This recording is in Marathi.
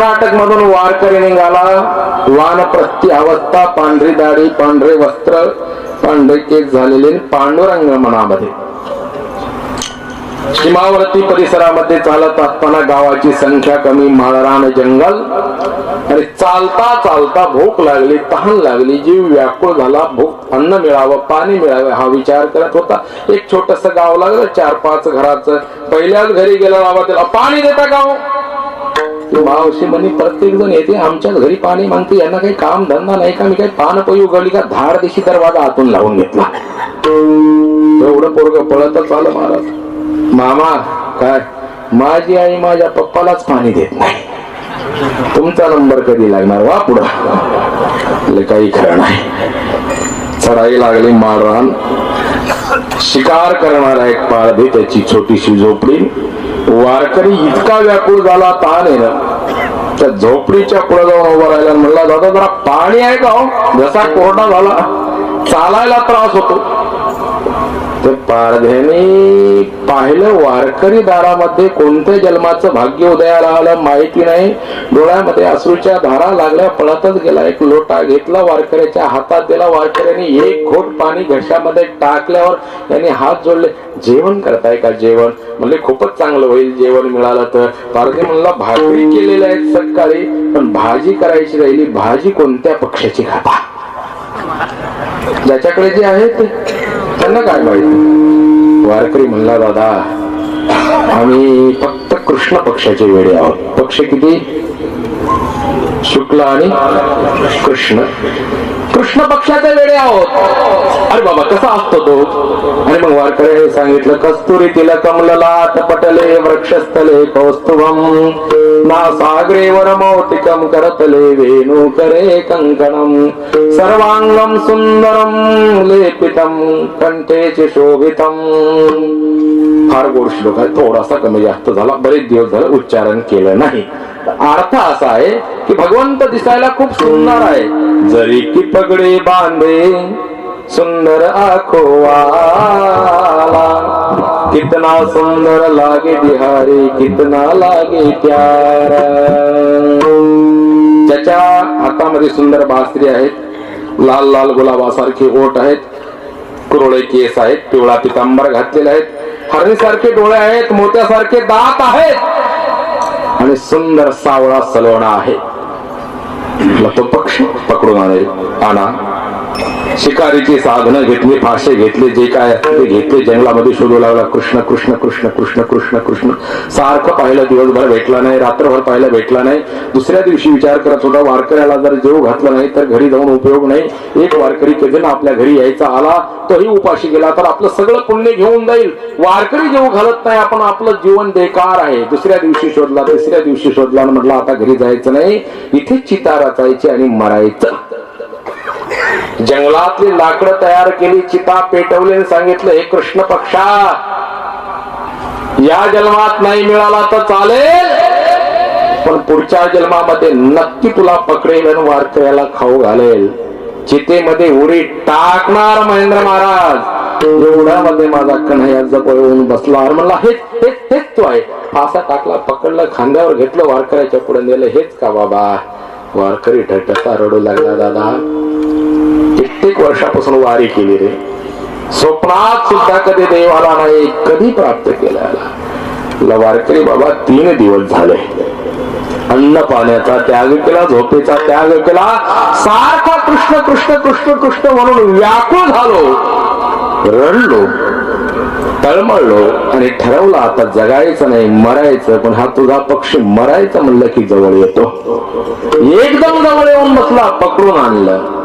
कर्नाटक मधून वारकरी निघाला. वानप्रस्ती अवस्था पांढरी दाढी पांढरे वस्त्र पांढरे केस झालेले पांडुरंग मनामध्ये. सीमावर्ती परिसरामध्ये चालत असताना गावाची संख्या कमी माळरान जंगल. आणि चालता चालता भूक लागली तहान लागली जीव व्याकुळ झाला भूक अन्न मिळावं पाणी मिळावं हा विचार करत होता. एक छोटस गाव लागलं चार पाच घराचं. पहिल्याच घरी गेला बाबा त्याला पाणी देता गाव मावशी म्हणे प्रत्येक जण येते आमच्याच घरी पाणी मागते यांना काही काम धंदा नाही का? मी काही पान पई उघडली का? धार दिशी दरवाजा आतून लावून घेतला. एवढं पोरग पळतच आलं महाराज. मामा काय? माझी आई माझ्या पप्पालाच पाणी देत नाही. तुमचा नंबर कधी लागणार? वा पुढं. काही खरं नाही. चढाई लागली माळरान शिकार करणारा एक पाळधे त्याची छोटीशी झोपडी. वारकरी इतका व्याकुळ झाला ताण आहे ना. त्या झोपडीच्या पुढे जाऊन उभा राहिला म्हणला दादा जरा पाणी आहे का हो? जसा कोरडा झाला. चालायला त्रास होतो. तर पारध्याने पाहिलं वारकरी दारामध्ये कोणत्या जन्माचं भाग्य उदयाला आलं माहिती नाही. डोळ्यामध्ये असूच्या धारा लागल्या पळतच गेला. एक लोटा घेतला वारकऱ्याच्या हातात दिला. वारकऱ्याने एक घोट पाणी घशामध्ये टाकल्यावर त्यांनी हात जोडले. जेवण करताय का जेवण? म्हणजे खूपच चांगलं होईल जेवण मिळालं तर. पारधी म्हणला भाकरी केलेल्या आहेत सकाळी पण भाजी करायची राहिली. भाजी कोणत्या पक्षाची खाता? ज्याच्याकडे जे आहे ते त्यांना काय माहिती? वारकरी म्हणला दादा आम्ही फक्त कृष्ण पक्षाचे वेळे आहोत. पक्ष किती? शुक्ल आणि कृष्ण. कृष्ण पक्षाचे वेळे आहोत. अरे बाबा कसा असतो तो? आणि मग वारकऱ्याने सांगितलं कस्तुरी तिला कमललात पटले वृक्षस्थले कौस्तुभम ना सागरेवर मौतिकम करतले वेणू करे कंकणम सर्वांगम सुंदरम लेपितम कंठेचे शोभितम फार गोड श्लोक आहे थोडासा कमी जास्त झाला बरेच दिवस झालं उच्चारण केलं नाही. अर्थ असा आहे की भगवंत दिसायला खूप सुंदर आहे. जरी की पगडे बांधे सुंदर आखोवाला कितना सुंदर लागे बिहारी कितना लागे प्यारा. ज्याच्या हातामध्ये सुंदर बासरी आहेत लाल लाल गुलाबासारखे ओट आहेत कुरळे केस आहेत पिवळा पितांबर घातलेले आहेत. हरणीसारखे डोळे आहेत मोत्यासारखे दात आहेत. आणि सुंदर सावळा सलोणा आहे. तो पक्ष पकडून आणेल आणा. शिकारीची साधनं घेतली फाशे घेतले जे काय ते घेतले. जंगलामध्ये शोधू लागला कृष्ण कृष्ण कृष्ण कृष्ण कृष्ण कृष्ण. सारखं पाहिलं दिवसभर भेटला नाही रात्रभर पाहिलं भेटला नाही. दुसऱ्या दिवशी विचार करत होता वारकऱ्याला जर जेव घातला नाही तर घरी जाऊन उपयोग नाही. एक वारकरी कधी आपल्या घरी यायचा आला तोही उपाशी गेला तर आपलं सगळं पुण्य घेऊन जाईल. वारकरी जेव घालत नाही आपण आपलं जीवन बेकार आहे. दुसऱ्या दिवशी शोधला तिसऱ्या दिवशी शोधला म्हटलं आता घरी जायचं नाही. इथे चिता रचायची आणि मरायचं. जंगलातली लाकडं तयार केली चिता पेटवली आणि सांगितलं हे कृष्ण पक्षा या जन्मात नाही मिळाला तर चालेल. पण पुढच्या जन्मामध्ये नक्की तुला पकडेल आणि वारकऱ्याला खाऊ घालेल. चितेमध्ये उडी टाकणार महेंद्र महाराज. एवढ्यामध्ये माझा कन्हैया जवळ येऊन बसला आणि म्हणला हेच हेच हेच तू आहे. फासा टाकला पकडलं खांद्यावर घेतलं वारकऱ्याच्या पुढे नेलं हेच का बाबा? वारकरी ठटका रडू लागला दादा कित्येक वर्षापासून वारी केली रे. स्वप्नात सुद्धा कधी देवाला नाही कधी प्राप्त केला वारकरी बाबा तीन दिवस झाले. अन्न पाण्याचा त्याग केला झोपेचा त्याग केला. सारखा कृष्ण कृष्ण कृष्ण कृष्ण म्हणून व्याकुळ झालो. रडलो. तळमळलो आणि ठरवलं आता जगायचं नाही मरायचं. पण हा तुझा पक्षी मरायचं म्हणलं की जवळ येतो. एकदम जवळ येऊन बसला पकडून आणलं.